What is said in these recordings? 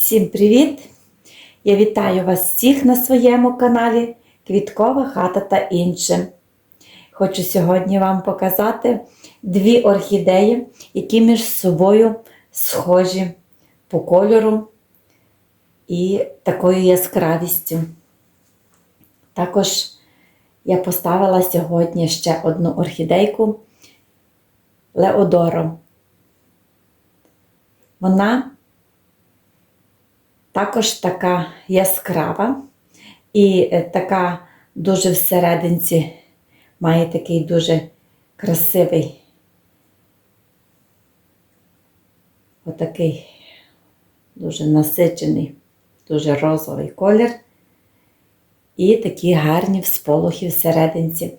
Всім привіт! Я вітаю вас всіх на своєму каналі Квіткова хата та інше. Хочу сьогодні вам показати дві орхідеї, які між собою схожі по кольору і такою яскравістю. Також я поставила сьогодні ще одну орхідейку Леодоро. Вона також така яскрава і е, така дуже всерединці має такий дуже красивий, отакий дуже насичений, дуже розовий колір. І такі гарні всполохи всерединці.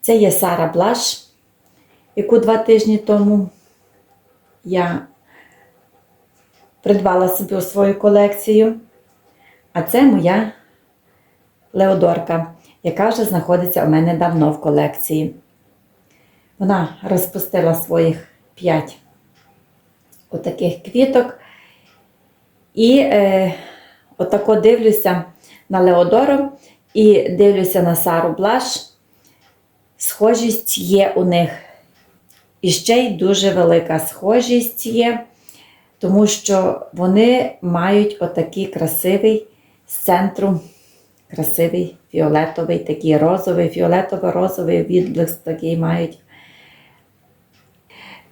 Це є Сара Блаш, яку два тижні тому я придбала собі у свою колекцію. А це моя Леодорка, яка вже знаходиться у мене давно в колекції. Вона розпустила своїх 5 отаких квіток. І е, отако дивлюся на Леодору і дивлюся на Сару Блаш. Схожість є у них. І ще й дуже велика схожість є тому що вони мають отакий красивий з центру, красивий фіолетовий, такий розовий, фіолетово-розовий відблиск такий мають.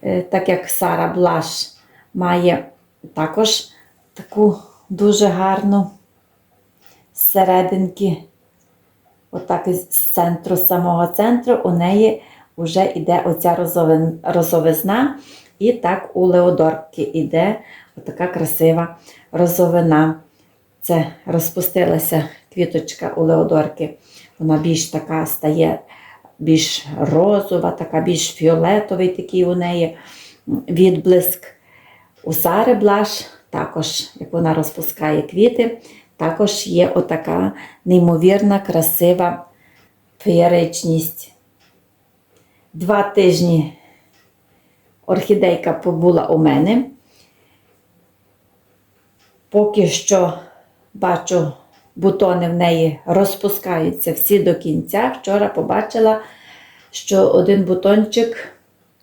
Е, Так як Сара Блаш має також таку дуже гарну зсерединки, отак із центру, з самого центру, у неї вже йде оця розовизна. І так у Леодорки йде отака красива розовина. Це розпустилася квіточка у Леодорки. Вона більш така стає, більш розова, така більш фіолетовий такий у неї відблиск. У Сари Блаш, також, як вона розпускає квіти, також є отака неймовірна, красива феєричність. Два тижні орхідейка побула у мене. Поки що бачу, бутони в неї розпускаються всі до кінця. Вчора побачила, що один бутончик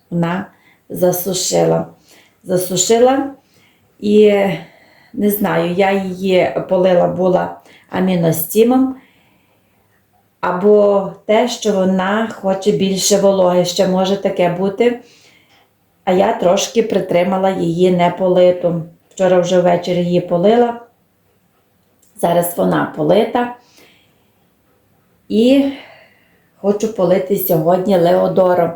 вона засушила. Засушила і не знаю, я її полила була аміностімом. Або те, що вона хоче більше вологи, ще може таке бути. А я трошки притримала її не политу. Вчора вже ввечері її полила. Зараз вона полита. І хочу полити сьогодні Леодоро.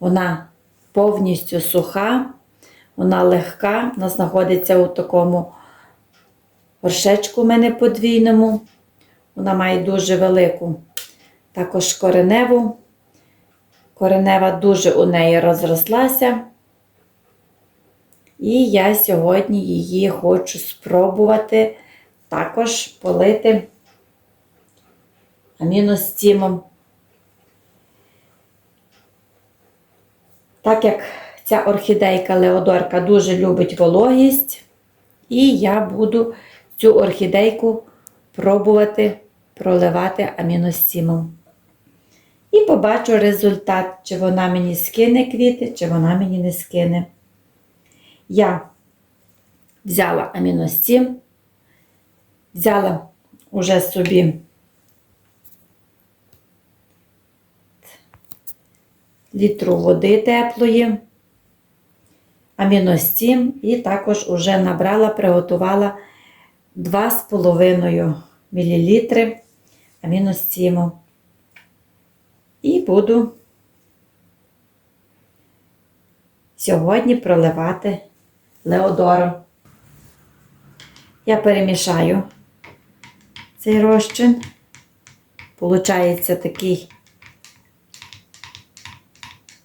Вона повністю суха, вона легка, вона знаходиться у такому горшечку у мене подвійному. Вона має дуже велику також кореневу. Коренева дуже у неї розрослася. І я сьогодні її хочу спробувати також полити аміностімом. Так як ця орхідейка Леодорка дуже любить вологість, і я буду цю орхідейку пробувати проливати аміностімом. І побачу результат, чи вона мені скине квіти, чи вона мені не скине. Я взяла аміностім, взяла уже собі літру води теплої, аміностім і також уже набрала, приготувала 2,5 мл аміностіму. І буду сьогодні проливати Леодору. Я перемішаю цей розчин. Получається такий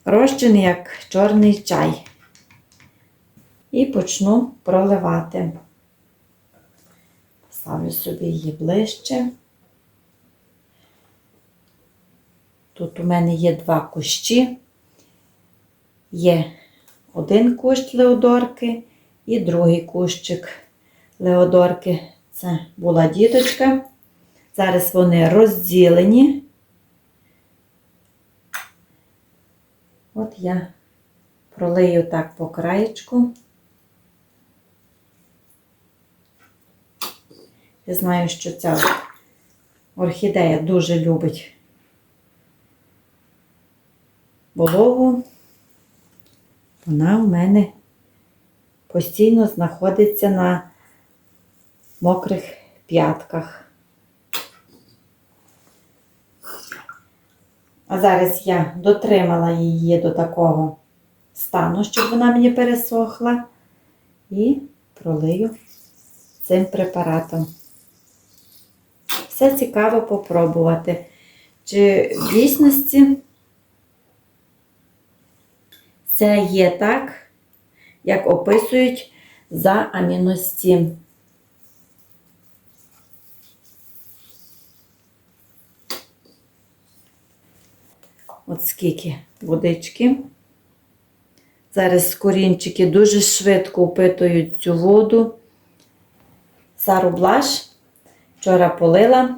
розчин, як чорний чай. І почну проливати. Ставлю собі її ближче. Тут у мене є два кущі. Є один кущ леодорки і другий кущик Леодорки. Це була діточка. Зараз вони розділені. От я пролию так по краєчку. Я знаю, що ця орхідея дуже любить вологу. Вона у мене постійно знаходиться на мокрих п'ятках. А зараз я дотримала її до такого стану, щоб вона мені пересохла, і пролию цим препаратом. Все цікаво попробувати. Чи в дійсності це є так, як описують за аміності. От скільки водички. Зараз корінчики дуже швидко впитують цю воду. Сару блаш вчора полила.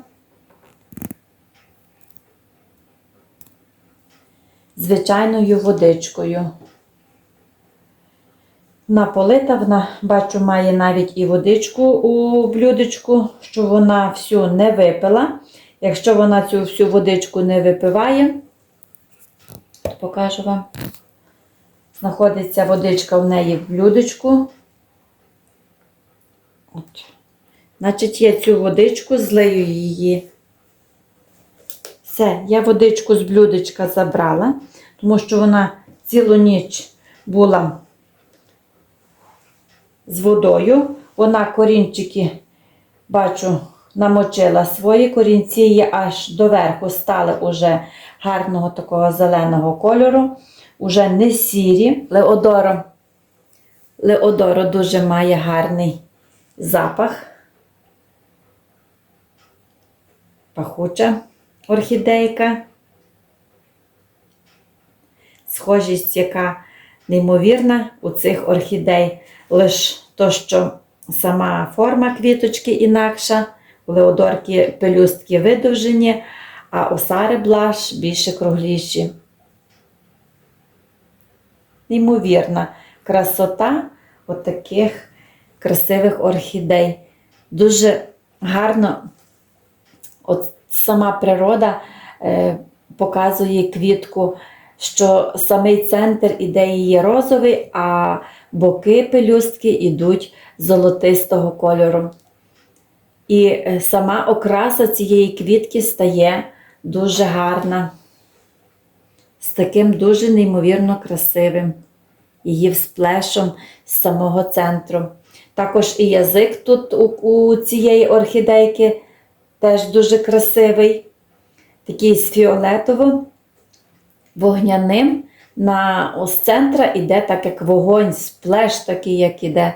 Звичайною водичкою. Наполита вона, бачу, має навіть і водичку у блюдечку, що вона всю не випила. Якщо вона цю всю водичку не випиває, покажу вам. Знаходиться водичка в неї в блюдечку. От. Значить, я цю водичку злию її. Все, я водичку з блюдечка забрала, тому що вона цілу ніч була з водою. Вона корінчики, бачу, намочила свої корінці її аж доверху стали уже гарного такого зеленого кольору, уже не сірі. Леодоро, Леодоро дуже має гарний запах. Пахуча орхідейка. Схожість, яка неймовірна у цих орхідей. Лиш то, що сама форма квіточки інакша, у леодорки пелюстки видовжені, а у Сари блаш більше кругліші. Неймовірна красота от таких красивих орхідей. Дуже гарно от сама природа е, показує квітку, що самий центр іде її розовий, а боки пелюстки йдуть золотистого кольору. І е, сама окраса цієї квітки стає дуже гарна, з таким дуже неймовірно красивим її всплешом з самого центру. Також і язик тут у, у цієї орхідейки теж дуже красивий, такий з фіолетовим, вогняним. На ось центра іде так, як вогонь, сплеш такий, як іде.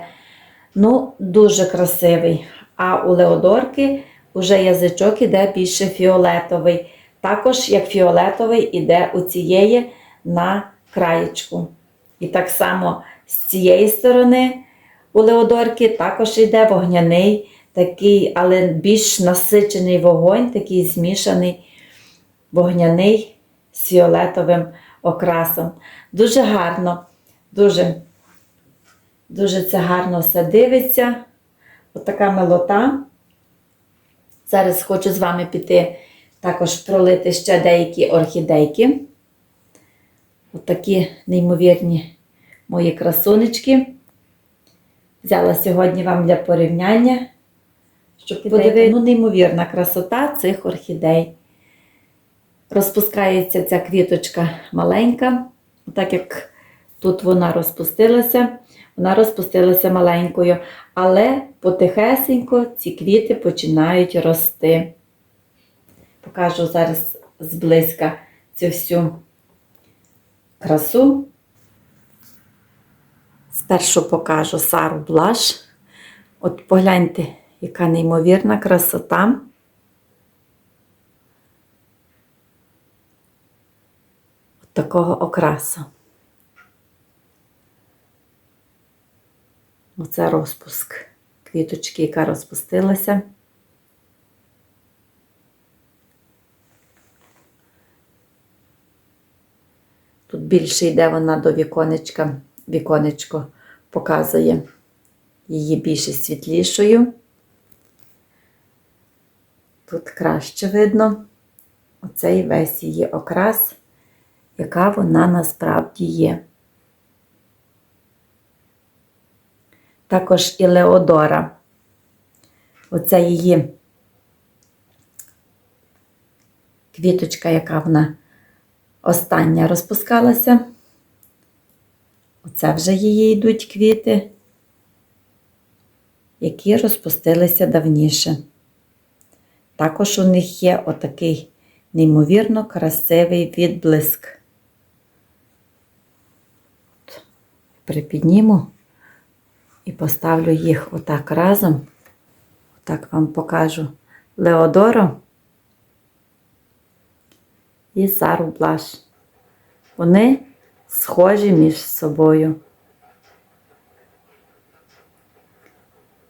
Ну, дуже красивий. А у Леодорки вже язичок іде більше фіолетовий. Також, як фіолетовий, іде у цієї на краєчку. І так само з цієї сторони у Леодорки також йде вогняний, такий, але більш насичений вогонь, такий змішаний вогняний з фіолетовим окрасом. Дуже гарно, дуже, дуже це гарно все дивиться. Отака милота. Зараз хочу з вами піти також пролити ще деякі орхідейки. Отакі неймовірні мої красунечки. Взяла сьогодні вам для порівняння, щоб подивитися, ну, неймовірна красота цих орхідей. Розпускається ця квіточка маленька, так як тут вона розпустилася, вона розпустилася маленькою, але потихесенько ці квіти починають рости. Покажу зараз зблизька цю всю красу. Спершу покажу Сару Блаш. От погляньте, яка неймовірна красота. Такого окрасу. Оце розпуск квіточки, яка розпустилася. Тут більше йде вона до віконечка. Віконечко показує її більше світлішою. Тут краще видно оцей весь її окрас, яка вона насправді є. Також і Леодора. Оце її квіточка, яка вона остання розпускалася. Оце вже її йдуть квіти, які розпустилися давніше. Також у них є отакий неймовірно красивий відблиск. От, Припідніму і поставлю їх отак разом. Отак вам покажу Леодору і Сару Блаш. Вони схожі між собою.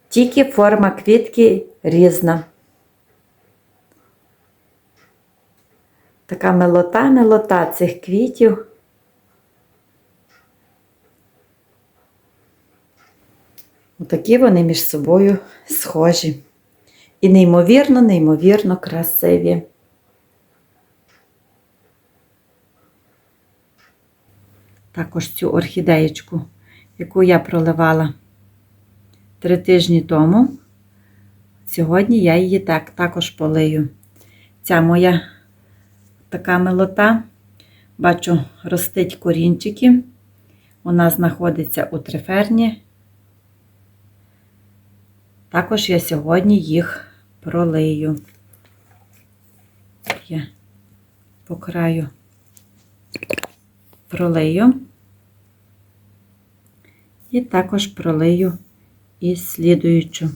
Тільки форма квітки різна. Така милота-милота цих квітів. Отакі вони між собою схожі. І неймовірно, неймовірно красиві. Також цю орхідеєчку, яку я проливала три тижні тому. Сьогодні я її так також полию. Ця моя така милота, бачу, ростить корінчики. Вона знаходиться у триферні. Також я сьогодні їх пролию. Я по краю пролию. І також пролию і слідуючу.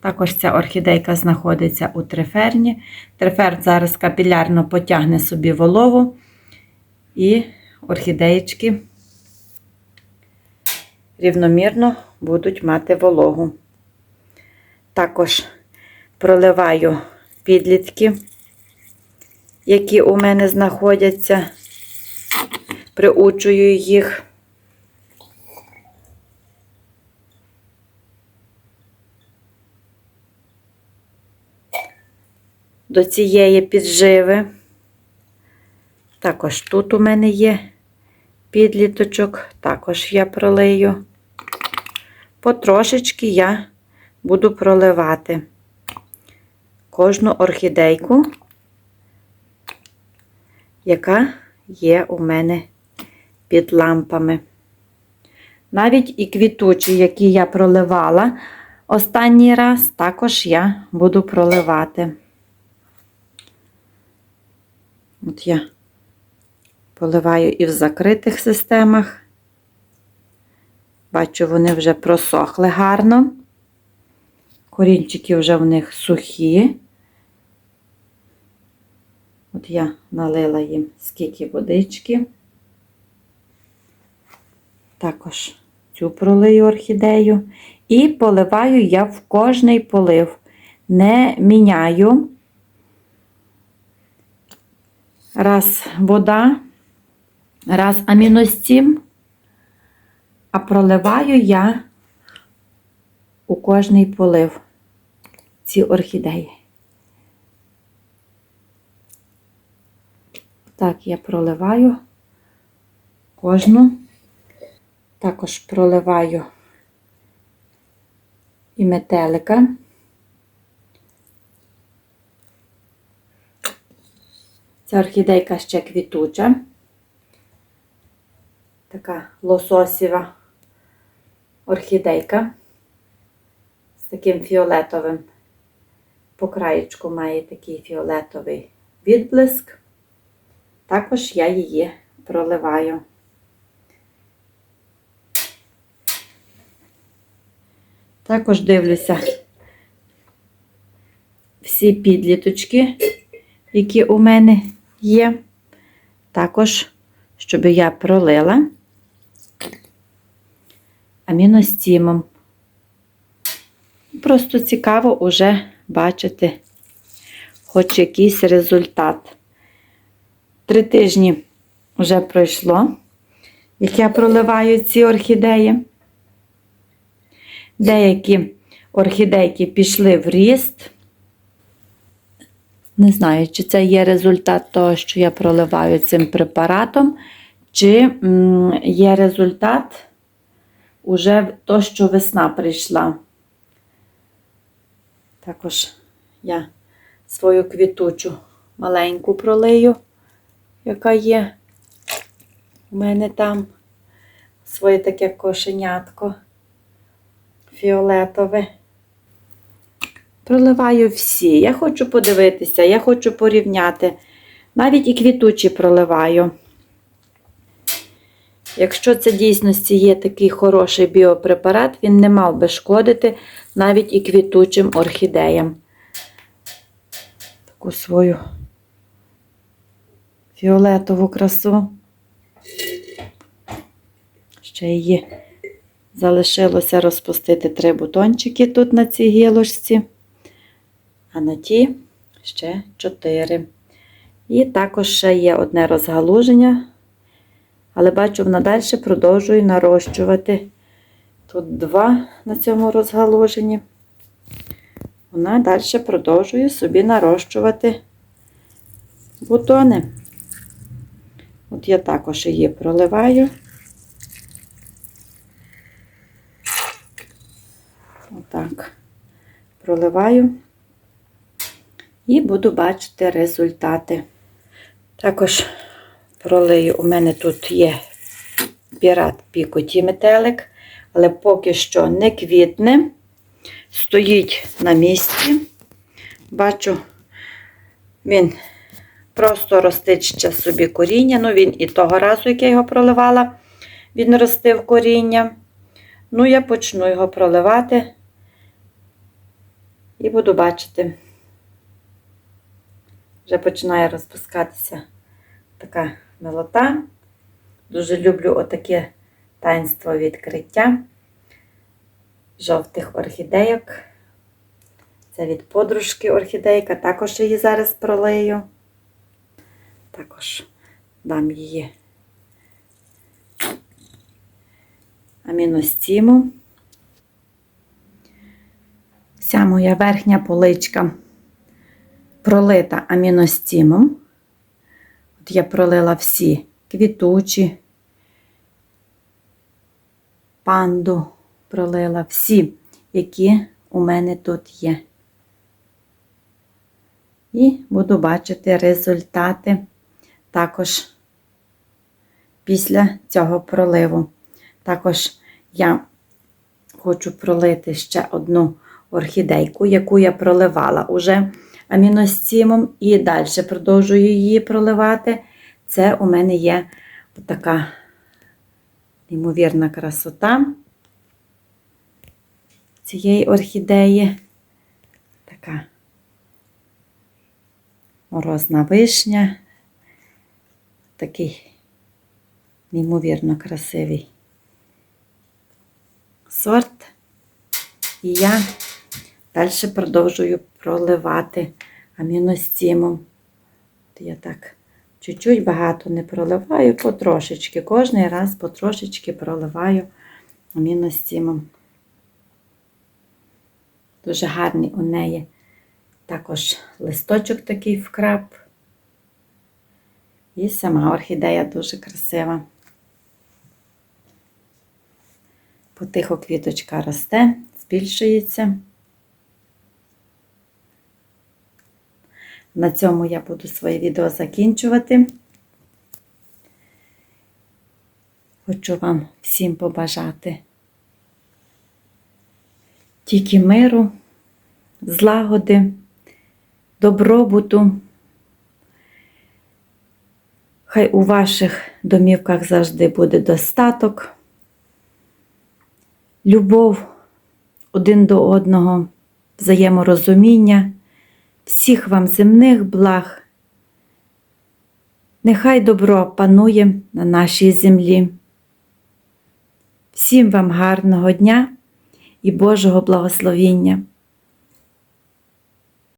Також ця орхідейка знаходиться у триферні. Трифер зараз капілярно потягне собі вологу, і орхідеєчки рівномірно будуть мати вологу. Також проливаю підлітки, які у мене знаходяться, приучую їх. До цієї підживи. Також тут у мене є підліточок, також я пролию. Потрошечки я буду проливати кожну орхідейку, яка є у мене під лампами. Навіть і квітучі, які я проливала останній раз, також я буду проливати. От я поливаю і в закритих системах. Бачу, вони вже просохли гарно. Корінчики вже в них сухі. От я налила їм скільки водички. Також цю пролию орхідею. І поливаю я в кожний полив. Не міняю. Раз вода, раз аміностім, а проливаю я у кожний полив ці орхідеї. Так, я проливаю кожну, також проливаю і метелика. Ця орхідейка ще квітуча, така лососєва орхідейка з таким фіолетовим по краєчку має такий фіолетовий відблиск. Також я її проливаю. Також дивлюся всі підліточки, які у мене є. Також, щоб я пролила аміностімом. Просто цікаво уже бачити хоч якийсь результат. Три тижні вже пройшло, як я проливаю ці орхідеї. Деякі орхідейки пішли в ріст. Не знаю, чи це є результат того, що я проливаю цим препаратом, чи є результат уже то, що весна прийшла. Також я свою квітучу маленьку пролию, яка є у мене там своє таке кошенятко фіолетове. Проливаю всі. Я хочу подивитися, я хочу порівняти. Навіть і квітучі проливаю. Якщо це дійсності є такий хороший біопрепарат, він не мав би шкодити навіть і квітучим орхідеям. Таку свою фіолетову красу. Ще її залишилося розпустити три бутончики тут на цій гілочці, а на ті ще чотири. І також ще є одне розгалуження, але бачу, вона далі продовжує нарощувати. Тут два на цьому розгалуженні. Вона далі продовжує собі нарощувати бутони. От я також її проливаю. Отак. Проливаю і буду бачити результати. Також пролию, у мене тут є пірат пікоті метелик, але поки що не квітне, стоїть на місці. Бачу, він просто ростить ще собі коріння. Ну, він і того разу, як я його проливала, він ростив коріння. Ну, я почну його проливати і буду бачити. Вже починає розпускатися така милота. Дуже люблю отаке таїнство відкриття жовтих орхідейок. Це від подружки орхідейка, також її зараз пролию. Також дам її аміностіму. Вся моя верхня поличка пролита аміностімом. Я пролила всі квітучі, панду пролила всі, які у мене тут є. І буду бачити результати також після цього проливу. Також я хочу пролити ще одну орхідейку, яку я проливала уже аміностімом, і далі продовжую її проливати. Це у мене є така неймовірна красота цієї орхідеї. Така морозна вишня, такий неймовірно красивий сорт. І я далі продовжую проливати аміностімом. Я так чуть-чуть багато не проливаю, потрошечки. Кожний раз потрошечки проливаю аміностімом. Дуже гарний у неї також листочок такий вкрап. І сама орхідея дуже красива. Потихо квіточка росте, збільшується. На цьому я буду своє відео закінчувати. Хочу вам всім побажати тільки миру, злагоди, добробуту. Хай у ваших домівках завжди буде достаток, любов один до одного, взаєморозуміння, всіх вам земних благ. Нехай добро панує на нашій землі. Всім вам гарного дня і Божого благословіння!